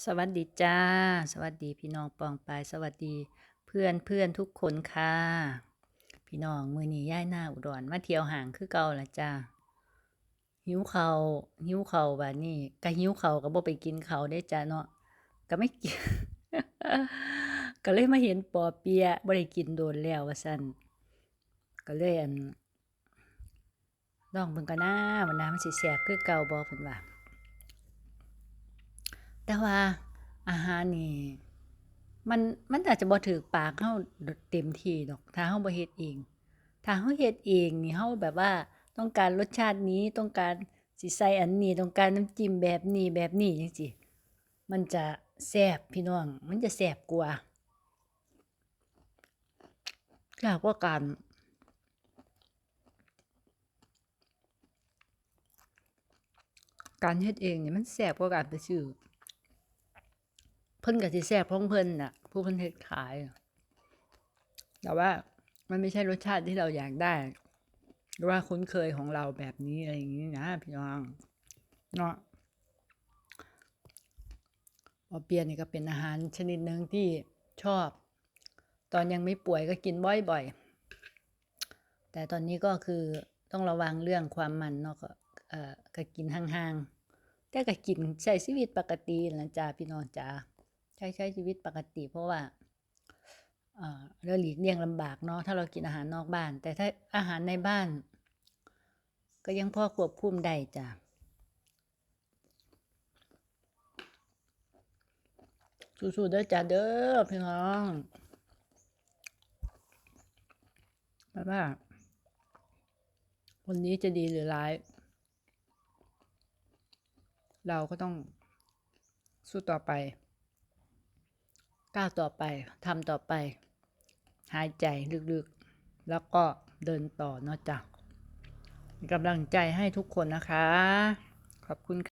สวัสดีจ้า สวัสดีพี่น้องปองปายสวัสดีเพื่อนเพื่อนทุกคนค่ะ พี่น้องมือนี้ย่ายหน้าอุดรมาเที่ยวห่างคือเก่าละจ้าหิวเขาหิวเขาวแบบนี้ก็หิวเขาก็บ่ไปกินเขาได้จ้าเนาะก็ไม่กินก็เลยมาเห็นปอเปียะบ่ได้กินโดนแล้วว่าซั่นก็เลยอันลองเบิ่งกันนะว่าน้ำมันสิแซ่บคือเก่าบ่เพิ่นว่า แต่ว่าอาหารนี่มันมันอาจจะบ่ถูกปากเฮาเต็มที่ดอก ถ้าเฮาบ่เฮ็ดเอง ถ้าเฮาเฮ็ดเองนี่เฮาแบบว่าต้องการรสชาตินี้ต้องการสิใส่อันนี้ต้องการน้ำจิ้มแบบนี้แบบนี้จังซี่มันจะแซ่บพี่น้อง มันจะแซ่บกว่ายากกว่าการการเฮ็ดเองนี่มันแซ่บกว่าการไปซื้อ เพิ่นก็สิแซ่บของเพิ่นน่ะ ผู้เพิ่นเฮ็ดขาย แต่ว่ามันไม่ใช่รสชาติที่เราอยากได้ หรือว่าคุ้นเคยของเราแบบนี้อะไรอย่างงี้นะพี่น้องเนาะปอเปียนี่ก็เป็นอาหารชนิดหนึ่งที่ชอบ ตอนยังไม่ป่วยก็กินบ่อยๆ แต่ตอนนี้ก็คือต้องระวังเรื่องความมันเนาะก็เอ่อก็กินห่างๆ แต่ก็กินใช้ชีวิตปกตินั่นล่ะจ้าพี่น้องจ๋า ช้ใช้ชีวิตปกติ เพราะว่าเอ่อเราหลีกเลี่ยงลำบากเนาะถ้าเรากินอาหารนอกบ้าน แต่ถ้าอาหารในบ้าน ก็ยังพอควบคุมได้จ้ะสู้ๆเด้อจ้าเด้อพี่น้องไม่ว่าวันนี้จะดีหรือร้าย เราก็ต้องสู้ต่อไป ก้าวต่อไปทำต่อไป หายใจลึกๆ แล้วก็เดินต่อเนาะจ้ะกำลังใจให้ทุกคนนะคะ ขอบคุณค่ะ